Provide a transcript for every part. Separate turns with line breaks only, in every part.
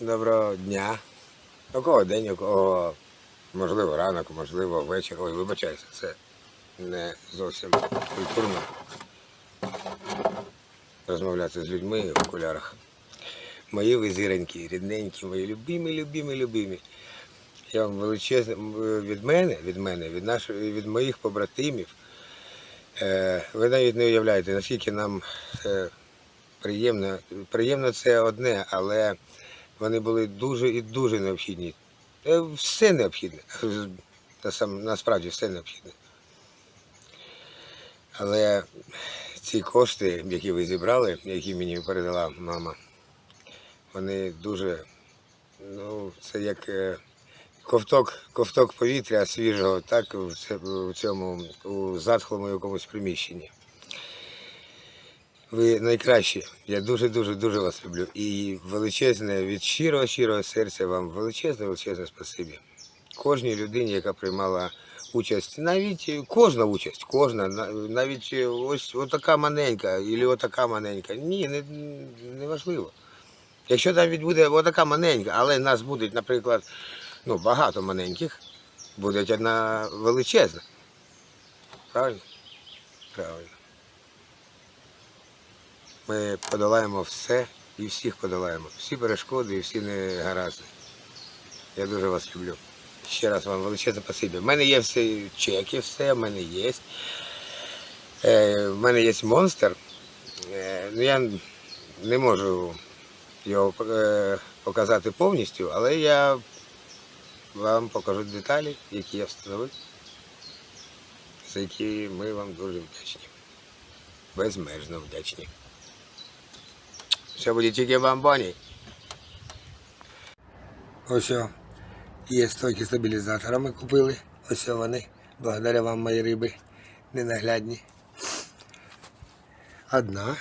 Доброго дня. У кого день, у кого можливо ранок, можливо вечір. Ой, вибачаюся, це не зовсім культурно розмовляти з людьми в окулярах. Мої везіренькі, рідненькі, мої любимі, любимі, любимі. Я вам величезне від мене, від мене, від нашої, від моїх побратимів. Е, ви навіть не уявляєте, наскільки нам е, приємно. Приємно це одне, але вони були дуже і дуже необхідні. Е, Все необхідне. Насправді все необхідне. Але ці кошти, які ви зібрали, які мені передала мама, вони дуже, ну, це як е, ковток, ковток повітря свіжого, так, в цьому, у затхлому якомусь приміщенні. Ви найкращі. Я дуже, дуже, вас люблю. І величезне від щирого, щирого серця вам величезне, величезне спасибі. Кожній людині, яка приймала участь, навіть кожна участь, кожна, навіть ось отака маленька, і отака маленька. Ні, не, не важливо. Якщо навіть буде отака маленька, але нас буде, наприклад, ну, багато маленьких, буде одна величезна. Правильно? Правильно. Ми подолаємо все і всіх подолаємо. Всі перешкоди і всі негаразди. Я дуже вас люблю. Ще раз вам величезне спасибі. У мене є всі чеки, все, в мене є. Е, в мене є монстр. Е, ну, я не можу його е, показати повністю, але я вам покажу деталі, які я встановив, за які ми вам дуже вдячні. Безмежно вдячні. Все буде тільки бомбоні. Ось є стойки стабілізатора ми купили. Ось вони. Благодаря вам мої риби ненаглядні. Одна.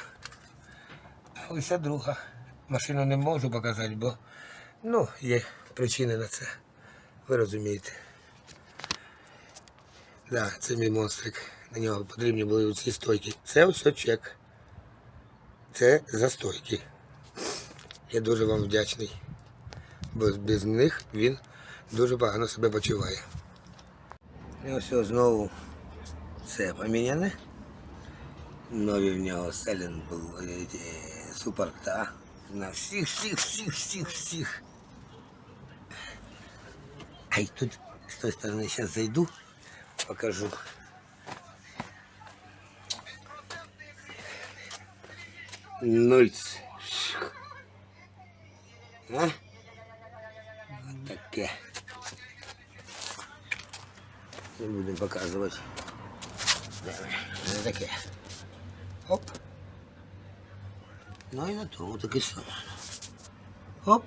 Ось друга. Машину не можу показати, бо ну, є причини на це. Ви розумієте. Да, це мій монстрик. На нього потрібні були ці стойки. Це все чек. Це за стойки. Я дуже вам вдячний. Бо без них він дуже погано себе почуває. І ось знову це поміняне. Нові в нього селін був е, супорта. На всіх, всіх, всіх, всіх, всіх. А й тут з тої сторони зараз зайду, покажу. Нульц. А? Таке. Не будемо показувати. Не таке. Оп. Ну і на тому таке саме. Оп.